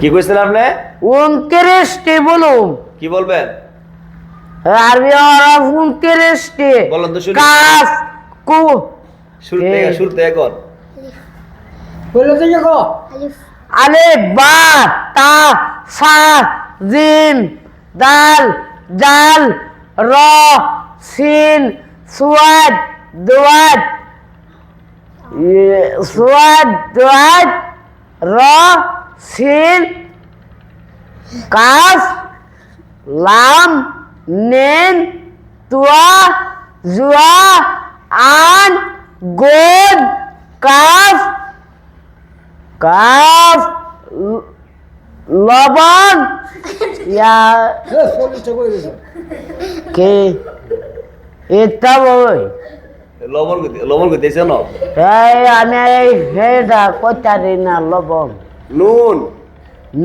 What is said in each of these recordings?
কি কইছেন আপনি? উনত্রিশটি বলুন। কি বলবেন? আরবি হরফ উনত্রিশটি বলেন তো শুনি। কাফ কু শুরু থেকে এই। শুরু থেকে কর বলে থেকে কো আলিফ বা তা সা জিম দাল জাল র সিন সুয়াদ দুয়াদ। ই- সুয়াদ দুয়াদ র সিন কাফ লাম নেন তুয়া জুয়া আন গোদ কাফ কাফ লবণ ইয়া কে? এটা বই লবণ লবণ কইতেছে না? এই আমি এই হেডা কইতারি না লবণ। নুন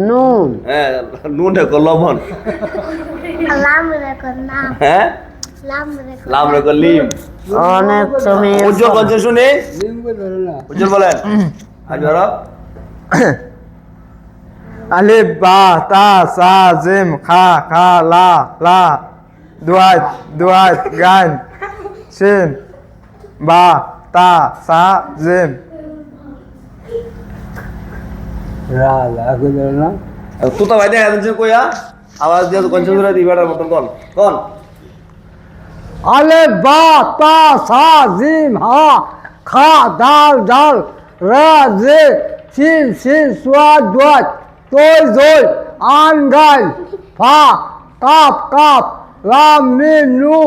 নুন হ্যাঁ নুন রেখো লবণ। লাম রেখো নাম। হ্যাঁ? লাম রেখো অনেক তুমি উজ্জ্বল বলছে শুনি। লিঙ্গ ধরে না। উজ্জ্বল বলেন। আলিফ বা তা সা জিম খা খা লা লা দুয়াত দুয়াত গান সিন বা তা সা জিম। রা লা করে ধরে না। তুতা ভাই দেখা যাচ্ছে কইয়া? আওয়াজ দিয়ে কনসেন্ট করে দিবাটার মতন কোন কোন। আলে বা তা সা জিম হা খা দাল দাল রা জে সিন সিন সুয়াদ দুয়াত তোই জয় আন গাই ফা কাপ কাপ লাম মিম নু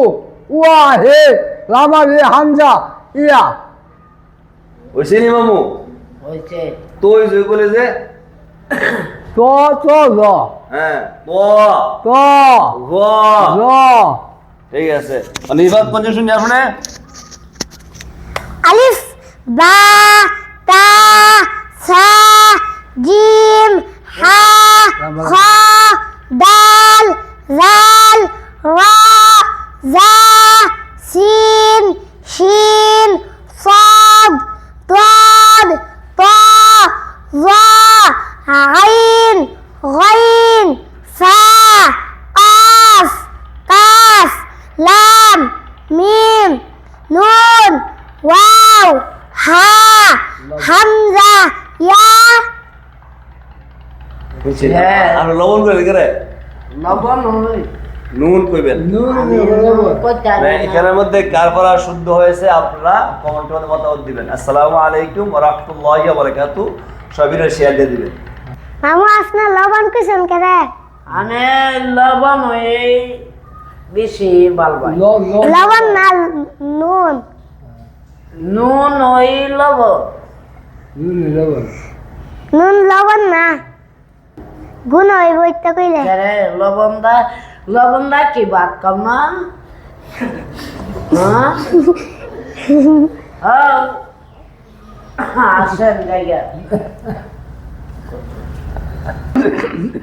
উয়া হে লামা রে হামজা ইয়া। ওই সিনি মামু? হয়েছে তুই জয় বলে যে তো তো ল হ্যাঁ গ ল ঠিক আছে। নিবাদ পঞ্চ শুনি আপনি আলিফ বা। ওয়াও হা হামজা ইয়া আর লবণ কই করে লবণ নয়। নুন এখানের মধ্যে কার করা শুদ্ধ হয়েছে আপনারা কমেন্ট করে মতামত দিবেন। আসসালামু আলাইকুম ওয়া রাহমাতুল্লাহি ওয়া বারাকাতু। সবিরা শেয়ার দিয়ে দিবেন। মামু আপনার লবণ কইছেন কেরে? আনে লবণ হই বেশি বালবাই। লবণ না নুন। নুন হই লবণ। নুন লবণ। নুন লবণ না। গুণ হইব ইত্যা কইলে। আরে লবণ দা লবণ দা কি বাত কম না? হ্যাঁ? আসেন জায়গা